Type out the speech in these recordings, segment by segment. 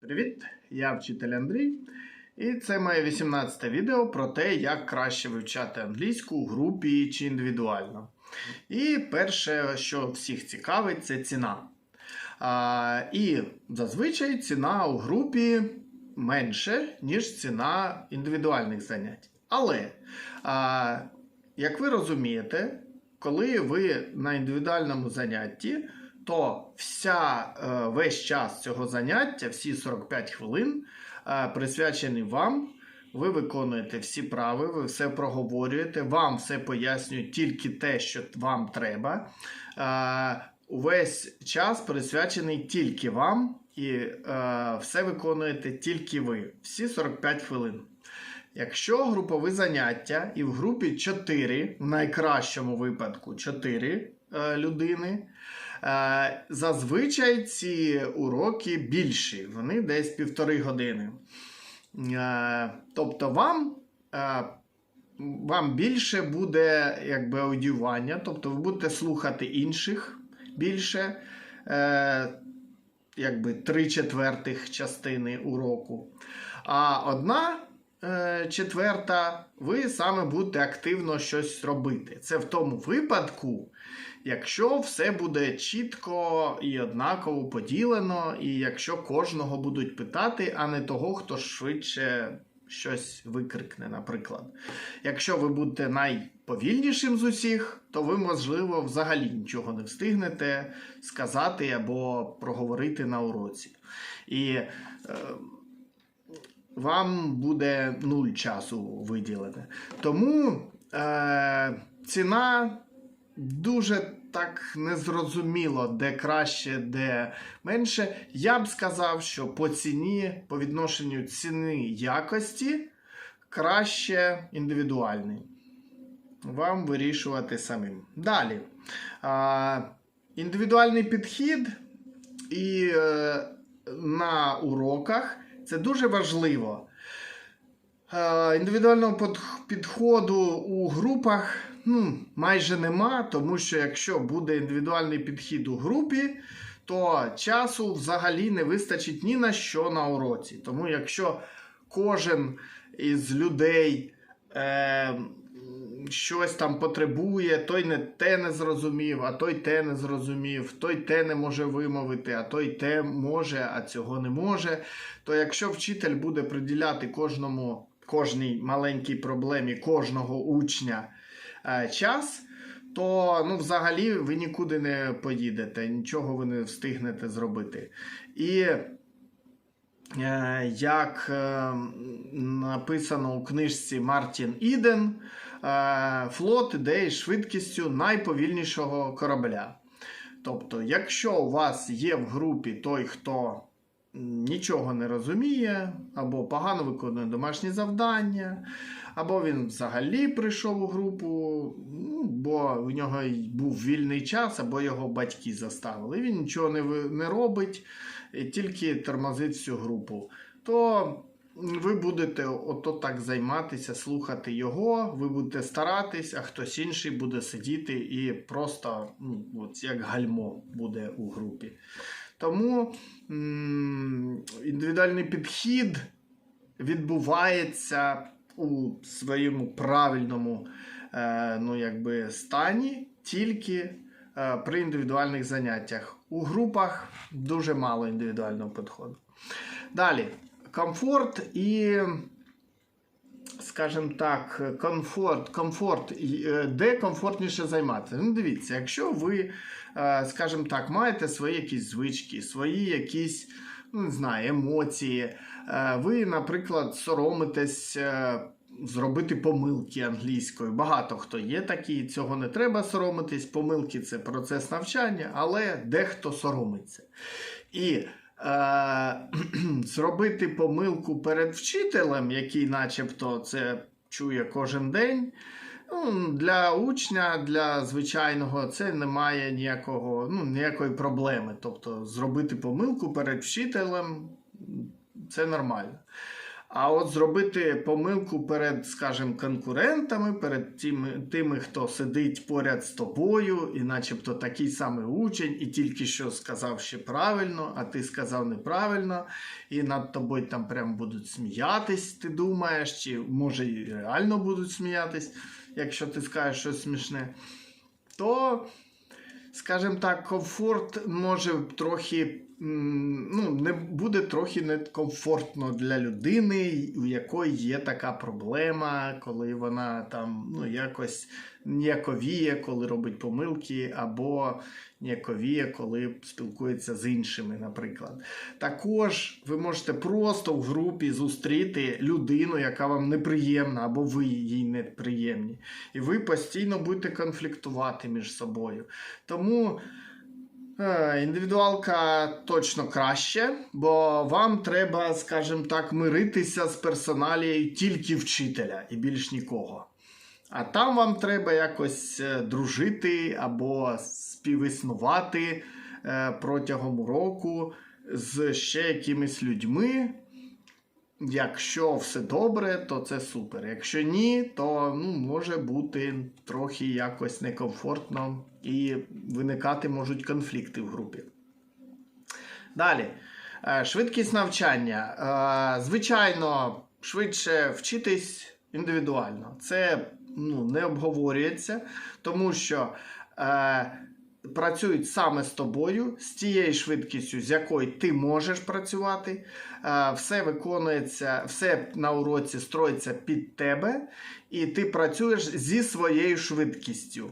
Привіт! Я вчитель Андрій, і це моє 18 відео про те, як краще вивчати англійську у групі чи індивідуально. І перше, що всіх цікавить, це ціна. А, і зазвичай ціна у групі менше, ніж ціна індивідуальних занять. Але, а, як ви розумієте, коли ви на індивідуальному занятті, то вся, е, весь час цього заняття, всі 45 хвилин, е, присвячені вам. Ви виконуєте всі прави, ви все проговорюєте, вам все пояснюють тільки те, що вам треба. Е, Увесь час присвячений тільки вам, і все виконуєте тільки ви. Всі 45 хвилин. Якщо групове заняття і в групі 4, в найкращому випадку 4 е, людини, зазвичай ці уроки більші, вони десь півтори години. Е, тобто вам, е, вам більше буде якби, аудіювання, тобто ви будете слухати інших більше. Е, якби три четвертих частини уроку. А одна е, четверта, ви саме будете активно щось робити. Це в тому випадку, якщо все буде чітко і однаково поділено, і якщо кожного будуть питати, а не того, хто швидше щось викрикне, наприклад. Якщо ви будете найповільнішим з усіх, то ви, можливо, взагалі нічого не встигнете сказати або проговорити на уроці. І е, вам буде нуль часу виділене. Тому е, ціна дуже так незрозуміло, де краще, де менше. Я б сказав, що по ціні, по відношенню ціни якості краще індивідуальний. Вам вирішувати самим. Далі. А, індивідуальний підхід і е, на уроках це дуже важливо. Е, індивідуального підходу у групах ну, майже нема, тому що якщо буде індивідуальний підхід у групі, то часу взагалі не вистачить ні на що на уроці. Тому якщо кожен із людей е, щось там потребує, той не те не зрозумів, а той те не зрозумів, той те не може вимовити, а той те може, а цього не може. То якщо вчитель буде приділяти кожному, кожній маленькій проблемі кожного учня час, то ну, взагалі ви нікуди не поїдете, нічого ви не встигнете зробити. І Е, як е, написано у книжці Мартін Іден, е, флот іде швидкістю найповільнішого корабля. Тобто, якщо у вас є в групі той, хто нічого не розуміє, або погано виконує домашні завдання, або він взагалі прийшов у групу, ну, бо в нього був вільний час, або його батьки заставили. Він нічого не, не робить, тільки тормозить всю групу. То ви будете ото так займатися, слухати його, ви будете старатись, а хтось інший буде сидіти і просто ну, от як гальмо буде у групі. Тому м, індивідуальний підхід відбувається у своєму правильному е, ну, якби, стані тільки е, при індивідуальних заняттях. У групах дуже мало індивідуального підходу. Далі, комфорт і, скажімо так, комфорт, комфорт, е, де комфортніше займатися. Ну, дивіться, якщо ви, скажімо так, маєте свої якісь звички, свої якісь, не знаю, емоції, е, ви, наприклад, соромитесь. е, Зробити помилки англійською. Багато хто є такі, цього не треба соромитись. Помилки це процес навчання, але дехто соромиться. І е, зробити помилку перед вчителем, який начебто це чує кожен день. Ну, для учня, для звичайного, це немає ніякого, ну, ніякої проблеми. Тобто зробити помилку перед вчителем це нормально. А от зробити помилку перед, скажімо, конкурентами, перед тими, тими, хто сидить поряд з тобою, і начебто такий самий учень, і тільки що сказав ще правильно, а ти сказав неправильно, і над тобою там прям будуть сміятись, ти думаєш, чи може і реально будуть сміятись, якщо ти скажеш щось смішне, то скажімо так, комфорт може трохи. Ну, не буде трохи некомфортно для людини, у якої є така проблема, коли вона там ну, якось ніяковіє, коли робить помилки, або ніяковіє, коли спілкується з іншими, наприклад. Також ви можете просто в групі зустріти людину, яка вам неприємна, або ви їй неприємні. І ви постійно будете конфліктувати між собою. Тому. Е, Індивідуалка точно краще, бо вам треба, скажімо так, миритися з персоналією тільки вчителя і більш нікого. А там вам треба якось е, дружити або співіснувати е, протягом року з ще якимись людьми. Якщо все добре, то це супер. Якщо ні, то ну, може бути трохи якось некомфортно і виникати можуть конфлікти в групі. Далі. Е, Швидкість навчання. Е, Звичайно, швидше вчитись індивідуально. Це ну, не обговорюється, тому що е, працюють саме з тобою, з тією швидкістю, з якою ти можеш працювати. Е, Все виконується, все на уроці строїться під тебе, і ти працюєш зі своєю швидкістю.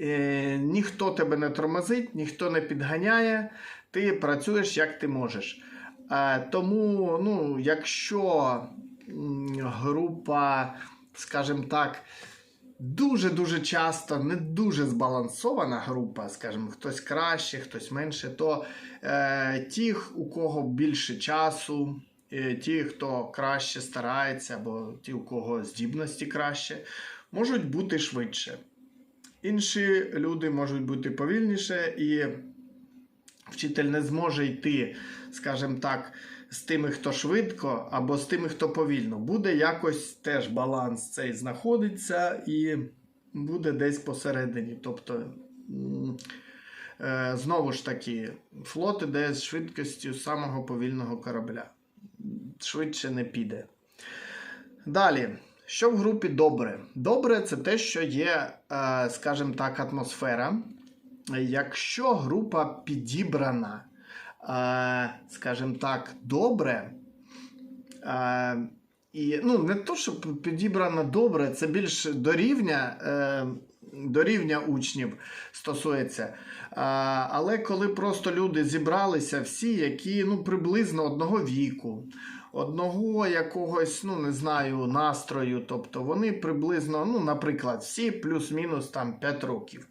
Е, Ніхто тебе не тормозить, ніхто не підганяє, ти працюєш як ти можеш. Е, Тому, ну, якщо група, скажімо так, дуже-дуже часто не дуже збалансована група, скажімо, хтось краще, хтось менше, то е, ті, у кого більше часу, е, ті, хто краще старається, або ті, у кого здібності краще, можуть бути швидше. Інші люди можуть бути повільніше, і вчитель не зможе йти, скажімо так, з тими, хто швидко, або з тими, хто повільно. Буде якось теж баланс цей знаходиться і буде десь посередині. Тобто, е, знову ж таки, флот іде з швидкістю самого повільного корабля. Швидше не піде. Далі. Що в групі добре? Добре це те, що є, е, скажімо так, атмосфера. Якщо група підібрана, скажімо так, добре, і ну, не то, що підібрана добре, це більш до рівня, е, до рівня учнів стосується. Але коли просто люди зібралися всі, які ну, приблизно одного віку, одного якогось, ну не знаю, настрою, тобто вони приблизно, ну, наприклад, всі плюс-мінус там 5 років.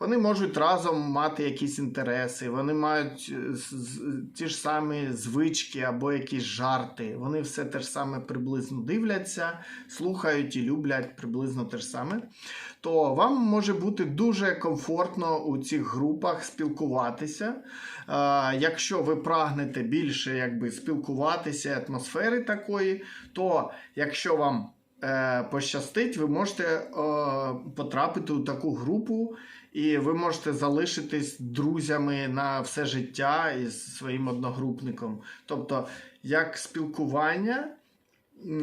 Вони можуть разом мати якісь інтереси, вони мають е, ті ж самі звички або якісь жарти. Вони все те ж саме приблизно дивляться, слухають і люблять приблизно те ж саме. То вам може бути дуже комфортно у цих групах спілкуватися. Е, якщо ви прагнете більше якби, спілкуватися, атмосфери такої, то якщо вам пощастить, ви можете е, потрапити у таку групу, і ви можете залишитись друзями на все життя із своїм одногрупником. Тобто, як спілкування,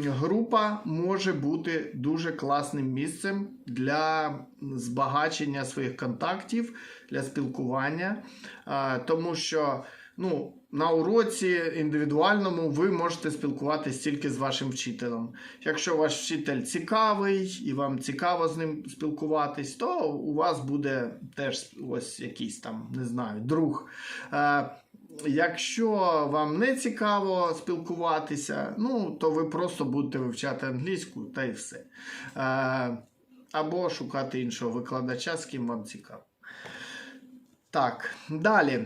група може бути дуже класним місцем для збагачення своїх контактів, для спілкування, А, тому що ну, на уроці індивідуальному ви можете спілкуватися тільки з вашим вчителем. Якщо ваш вчитель цікавий і вам цікаво з ним спілкуватись, то у вас буде теж ось якийсь там, не знаю, друг. Е, Якщо вам не цікаво спілкуватися, ну то ви просто будете вивчати англійську та й все. Е, Або шукати іншого викладача, з ким вам цікаво. Так, далі.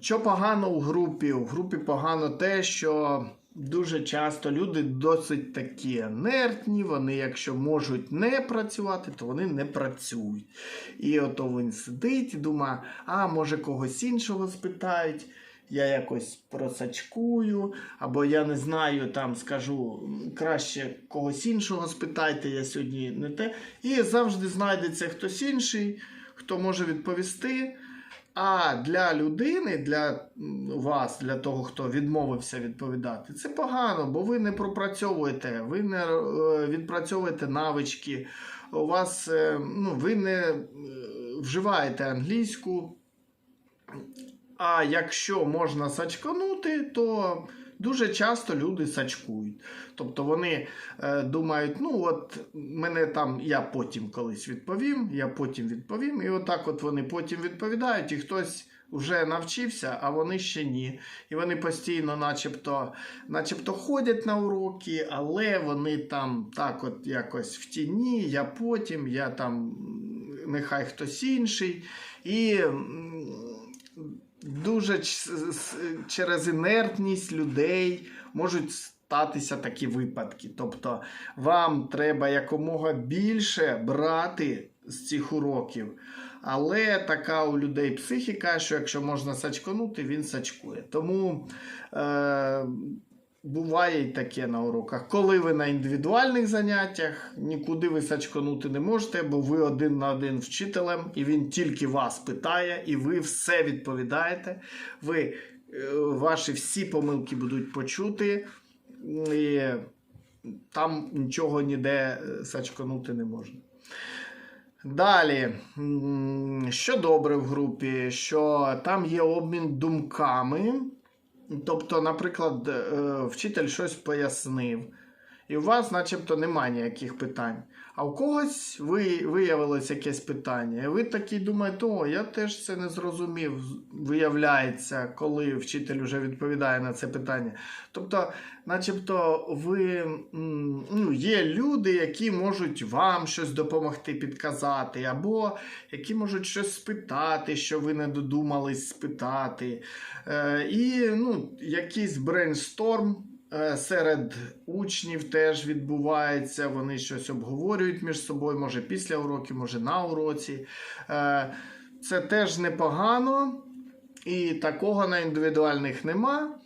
Що погано у групі? У групі погано те, що дуже часто люди досить такі інертні, вони, якщо можуть не працювати, то вони не працюють. І ото він сидить і думає, а може когось іншого спитають. я якось просачкую, або я не знаю, там скажу краще когось іншого спитайте, я сьогодні не те. І завжди знайдеться хтось інший, хто може відповісти. А для людини, для вас, для того, хто відмовився відповідати, це погано, бо ви не пропрацьовуєте, ви не е, відпрацьовуєте навички, у вас е, ну, ви не е, вживаєте англійську. А якщо можна сачканути, то дуже часто люди сачкують. Тобто вони е, думають, ну от мене там я потім колись відповім, я потім відповім. І отак от вони потім відповідають, і хтось вже навчився, а вони ще ні. І вони постійно, начебто, начебто ходять на уроки, але вони там так от якось в тіні, я потім, я там нехай хтось інший. І дуже через інертність людей можуть статися такі випадки. Тобто вам треба якомога більше брати з цих уроків. Але така у людей психіка, що якщо можна сачканути, він сачкує. Тому е, буває й таке на уроках. Коли ви на індивідуальних заняттях, нікуди ви сачканути не можете, бо ви один на один вчителем, і він тільки вас питає, і ви все відповідаєте. Ви, е, ваші всі помилки будуть почути. І там нічого ніде е, сачканути не можна. Далі, що добре в групі, що там є обмін думками. Тобто, наприклад, е, вчитель щось пояснив, і у вас, начебто, немає ніяких питань. А у когось ви, виявилось якесь питання, і ви такі думаєте, о, я теж це не зрозумів. Виявляється, коли вчитель вже відповідає на це питання. Тобто, начебто, ви ну, є люди, які можуть вам щось допомогти підказати, або які можуть щось спитати, що ви не додумались спитати. Е, і ну, якийсь брейнсторм серед учнів теж відбувається. Вони щось обговорюють між собою, може після уроків, може на уроці. Е, це теж непогано, і такого на індивідуальних нема.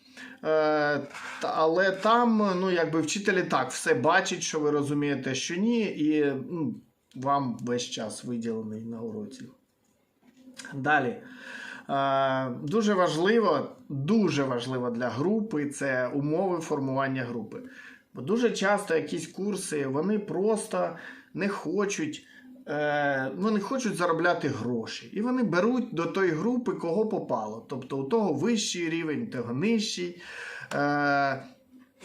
Е, але там, ну, якби вчителі так все бачать, що ви розумієте, що ні, і ну, вам весь час виділений на уроці. Далі. Е, Дуже важливо, дуже важливо для групи це умови формування групи. Бо дуже часто якісь курси вони просто не хочуть, е, вони хочуть заробляти гроші. І вони беруть до тої групи, кого попало. Тобто у того вищий рівень, того нижчий. Е,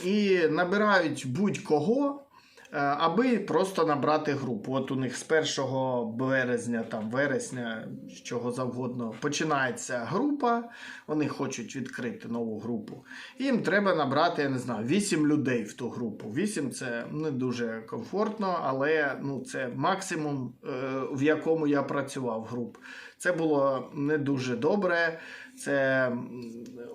і набирають будь-кого, аби просто набрати групу. От у них з 1 березня, там вересня, чого завгодно, починається група. Вони хочуть відкрити нову групу. Їм треба набрати, я не знаю, 8 людей в ту групу. 8 це не дуже комфортно, але ну, це максимум, е, в якому я працював груп. Це було не дуже добре. Це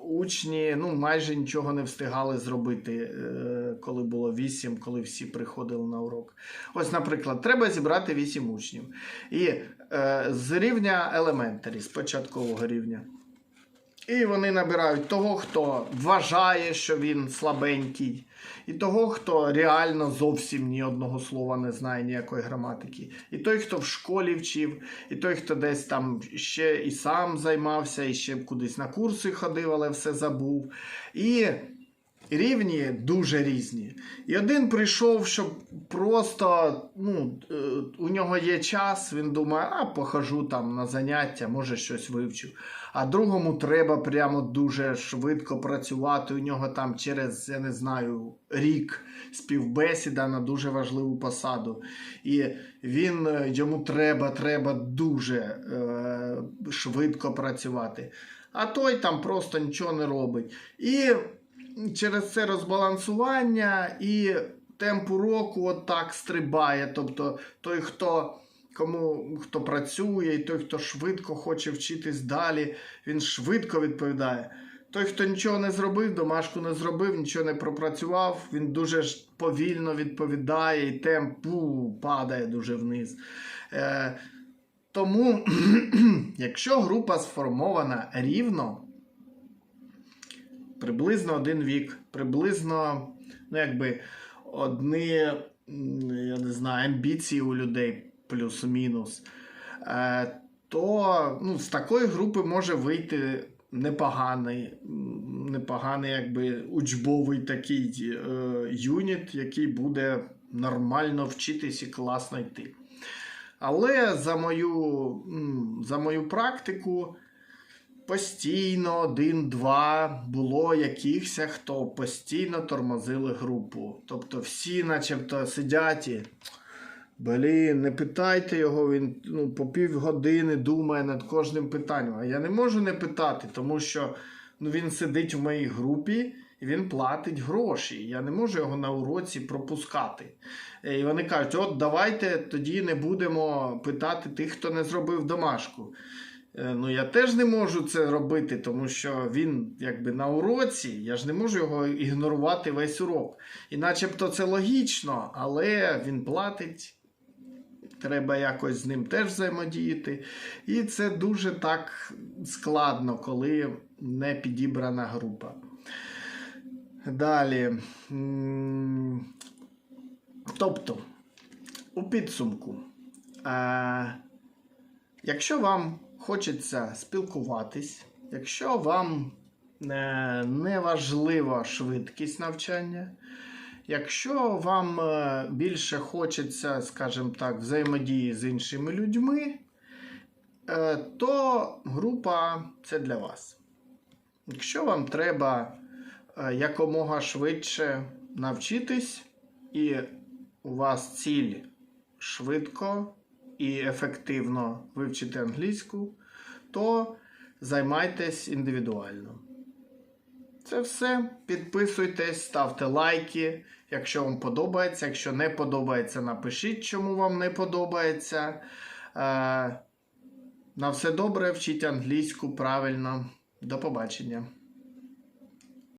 учні ну, майже нічого не встигали зробити, е, коли було вісім, коли всі приходили на урок. Ось, наприклад, треба зібрати вісім учнів. І е, з рівня елементарі, з початкового рівня. І вони набирають того, хто вважає, що він слабенький, і того, хто реально зовсім ні одного слова не знає ніякої граматики. І той, хто в школі вчив, і той, хто десь там ще і сам займався, і ще кудись на курси ходив, але все забув. І рівні дуже різні. І один прийшов, щоб просто ну, е, у нього є час, він думає, а похожу там на заняття, може щось вивчу. А другому треба прямо дуже швидко працювати. У нього там через, я не знаю, рік співбесіда на дуже важливу посаду. І він е, йому треба, треба дуже е, швидко працювати. А той там просто нічого не робить. І через це розбалансування і темп уроку от так стрибає. Тобто той, хто. Кому хто працює, і той, хто швидко хоче вчитись далі, він швидко відповідає. Той, хто нічого не зробив, домашку не зробив, нічого не пропрацював, він дуже повільно відповідає, і темп падає дуже вниз. Е, тому, якщо група сформована рівно, приблизно один вік, приблизно, ну якби одні, я не знаю, амбіції у людей плюс-мінус. Е, то ну, з такої групи може вийти непоганий, непоганий якби учбовий такий е, юніт, який буде нормально вчитись і класно йти. Але за мою, за мою практику постійно один-два було якихось, хто постійно тормозили групу. Тобто всі, начебто, сидять і. Блін, не питайте його, він ну, по півгодини думає над кожним питанням. А я не можу не питати, тому що ну, він сидить в моїй групі і він платить гроші. Я не можу його на уроці пропускати. Е, І вони кажуть: от давайте тоді не будемо питати тих, хто не зробив домашку. Е, Ну, я теж не можу це робити, тому що він якби на уроці, я ж не можу його ігнорувати весь урок. І начебто це логічно, але він платить. Треба якось з ним теж взаємодіяти. І це дуже так складно, коли не підібрана група. Далі. Тобто, у підсумку, е, якщо вам хочеться спілкуватись, якщо вам е, не важлива швидкість навчання, якщо вам е, більше хочеться, скажімо так, взаємодії з іншими людьми, е, то група це для вас. Якщо вам треба якомога швидше навчитись, і у вас ціль швидко і ефективно вивчити англійську, то займайтесь індивідуально. Це все. Підписуйтесь, ставте лайки. Якщо вам подобається. Якщо не подобається, напишіть, чому вам не подобається. Е, на все добре, вчіть англійську правильно. До побачення.